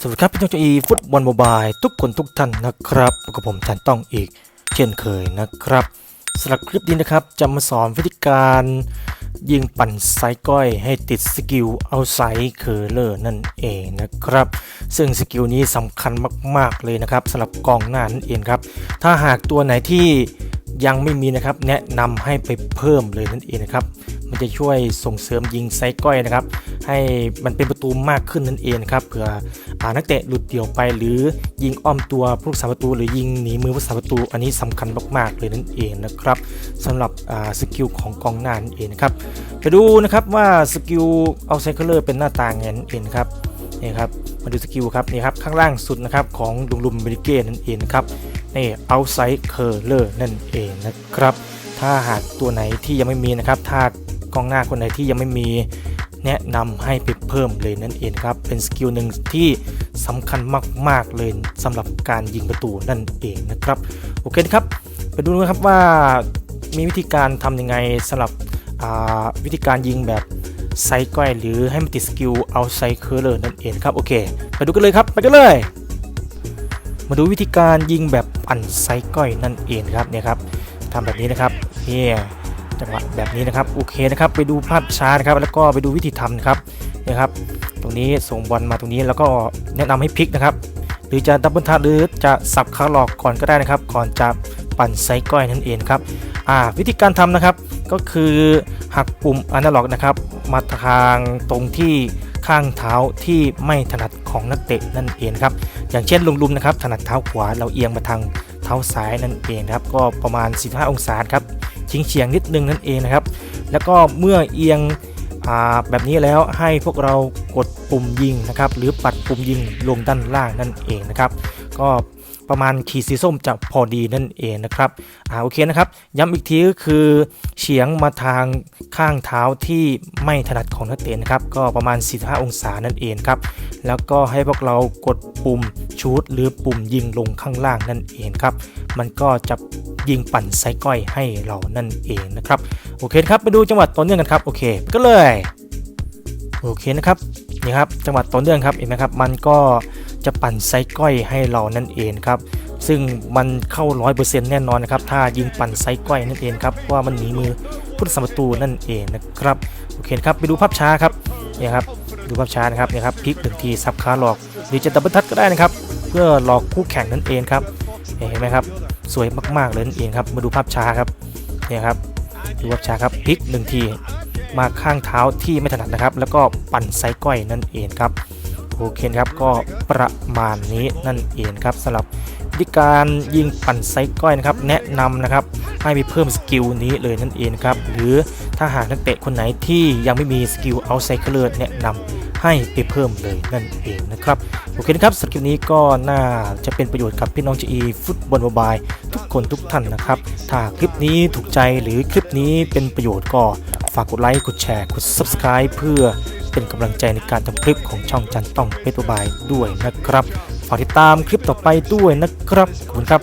สวัสดีครับพี่น้องจอีฟุตบอลโมบายทุกคนทุกท่านนะครับกับผมทันต้องอีก เช่นเคยนะครับสำหรับคลิปนี้นะครับจะมาสอนวิธีการยิงปั่นไซก้อยให้ติดสกิลเอาไซเคอร์เลอร์นั่นเองนะครับ ซึ่งสกิลนี้สำคัญมาก ๆ เลยนะครับสำหรับกองหน้านั่นเองครับ ถ้าหากตัวไหนที่ยังไม่มีนะครับแนะนำให้ไปเพิ่มเลยนั่นเองนะครับ มันจะช่วยส่งเสริมยิงไซก้อยนะครับ ให้มันเป็นประตูมากขึ้นนั่นเองครับเผื่ออานักเตะหลุดเดี่ยวไป หรือยิงอ้อมตัวผู้รักษาประตู หรือยิงหนีมือผู้รักษาประตู อันนี้สำคัญมากๆเลยนั่นเองนะครับสำหรับสกิลของกองหน้านั่นเองนะครับไปดูนะครับว่าสกิลเอาไซเคิลเลอร์เป็นหน้าตาไงนั่นเองครับนี่ครับมาดูสกิลครับนี่ครับข้างล่างสุดนะครับของลุงลุมเบริเก้นั่นเองครับนี่เอาไซเคอร์เลอร์นั่นเองนะครับถ้าหากตัวไหนที่ยังไม่มีนะครับถ้า กองหน้าคนไหนที่ยังไม่มีแนะนำให้ไปเพิ่มเลยนั่นเองครับ เป็นสกิลหนึ่งที่สำคัญมาก ๆ เลยสำหรับการยิงประตูนั่นเองนะครับ โอเคครับ ไปดูนะครับว่ามีวิธีการทำยังไงสำหรับวิธีการยิงแบบไซก้อยหรือให้มันติดสกิลเอาไซเคอร์เลอร์นั่นเองครับ โอเค ไปดูกันเลยครับ ไปกันเลย มาดูวิธีการยิงแบบปั่นไซก้อยนั่นเองครับเนี่ยครับทำแบบนี้นะครับเนี่ย จังหวะแบบนี้นะครับโอเคนะครับไปดูภาพช้านะครับแล้วก็ไปดูวิธีทำนะครับนี่ยครับ ตรงนี้ส่งบอลมาตรงนี้แล้วก็แนะนำให้พลิกนะครับ หรือจะดับเบิลทัชหรือจะสับขาหลอกก่อนก็ได้นะครับ ก่อนจะปั่นไซก้อยนั่นเองครับอ่าวิธีการทำนะครับก็คือหักปุ่มอนาล็อกนะครับ มาทางตรงที่ข้างเท้าที่ไม่ถนัดของนักเตะนั่นเองครับอย่างเช่นลุมๆนะครับถนัดเท้าขวาเราเอียงมาทางเท้าซ้ายนั่นเองครับก็ประมาณ 15 องศาครับ ชิงเฉียงนิดนึงนั่นเองนะครับ แล้วก็เมื่อเอียงแบบนี้แล้วให้พวกเรากดปุ่มยิงนะครับ หรือปัดปุ่มยิงลงด้านล่างนั่นเองนะครับ ก็ ประมาณขีดสีส้มจะพอดีนั่นเองนะครับอ่าโอเคนะครับ ย้ำอีกทีก็คือเฉียงมาทางข้างเท้าที่ไม่ถนัดของนักเตะนะครับก็ประมาณ 45 องศานั่นเองครับแล้วก็ให้พวกเรากดปุ่มชูดหรือปุ่มยิงลงข้างล่างนั่นเองครับมันก็จะยิงปั่นไซก้อยให้เรานั่นเองนะครับโอเคครับไปดูจังหวัดต่อเนื่องกันครับโอเคก็เลยโอเคนะครับนี่ครับจังหวัดต่อเนื่องครับเห็นไหมครับมันก็ จะปั่นไซก้อยให้เรานั่นเองครับ ซึ่งมันเข้า 100%แน่นอนนะครับ ถ้ายิงปั่นไซก้อยนั่นเองครับเพราะว่ามันหนีมือผู้รักษาประตูนั่นเองนะครับ โอเคครับ ไปดูภาพช้าครับเนี่ยครับ ดูภาพช้านะครับเนี่ยครับพลิกหนึ่งทีซับขาหลอกหรือจะดับเบิลทัชก็ได้นะครับ เพื่อหลอกคู่แข่งนั่นเองครับ เห็นไหมครับ สวยมากๆเลยนั่นเองครับ มาดูภาพช้าครับเนี่ยครับ ดูภาพช้าครับพลิกหนึ่งทีมาข้างเท้าที่ไม่ถนัดนะครับ แล้วก็ปั่นไซก้อยนั่นเองครับ โอเคครับก็ประมาณนี้นั่นเองครับสำหรับวิธีการยิงปั่นไซก้อยนะครับแนะนำนะครับให้ไปเพิ่มสกิลนี้เลยนั่นเองครับหรือถ้าหากนักเตะคนไหนที่ยังไม่มีสกิลเอาไซเคิลเลอร์แนะนำให้ไปเพิ่มเลยนั่นเองนะครับโอเคนะครับสำหรับคลิปนี้ก็น่าจะเป็นประโยชน์กับพี่น้องจีฟุตบอลบายทุกคนทุกท่านนะครับถ้าคลิปนี้ถูกใจหรือคลิปนี้เป็นประโยชน์ก็ฝากกดไลค์กดแชร์กด Subscribe เพื่อ เป็นกำลังใจในการทำคลิปของช่องจันต้องเพชรบายด้วยนะครับ ฝากติดตามคลิปต่อไปด้วยนะครับ ขอบคุณครับ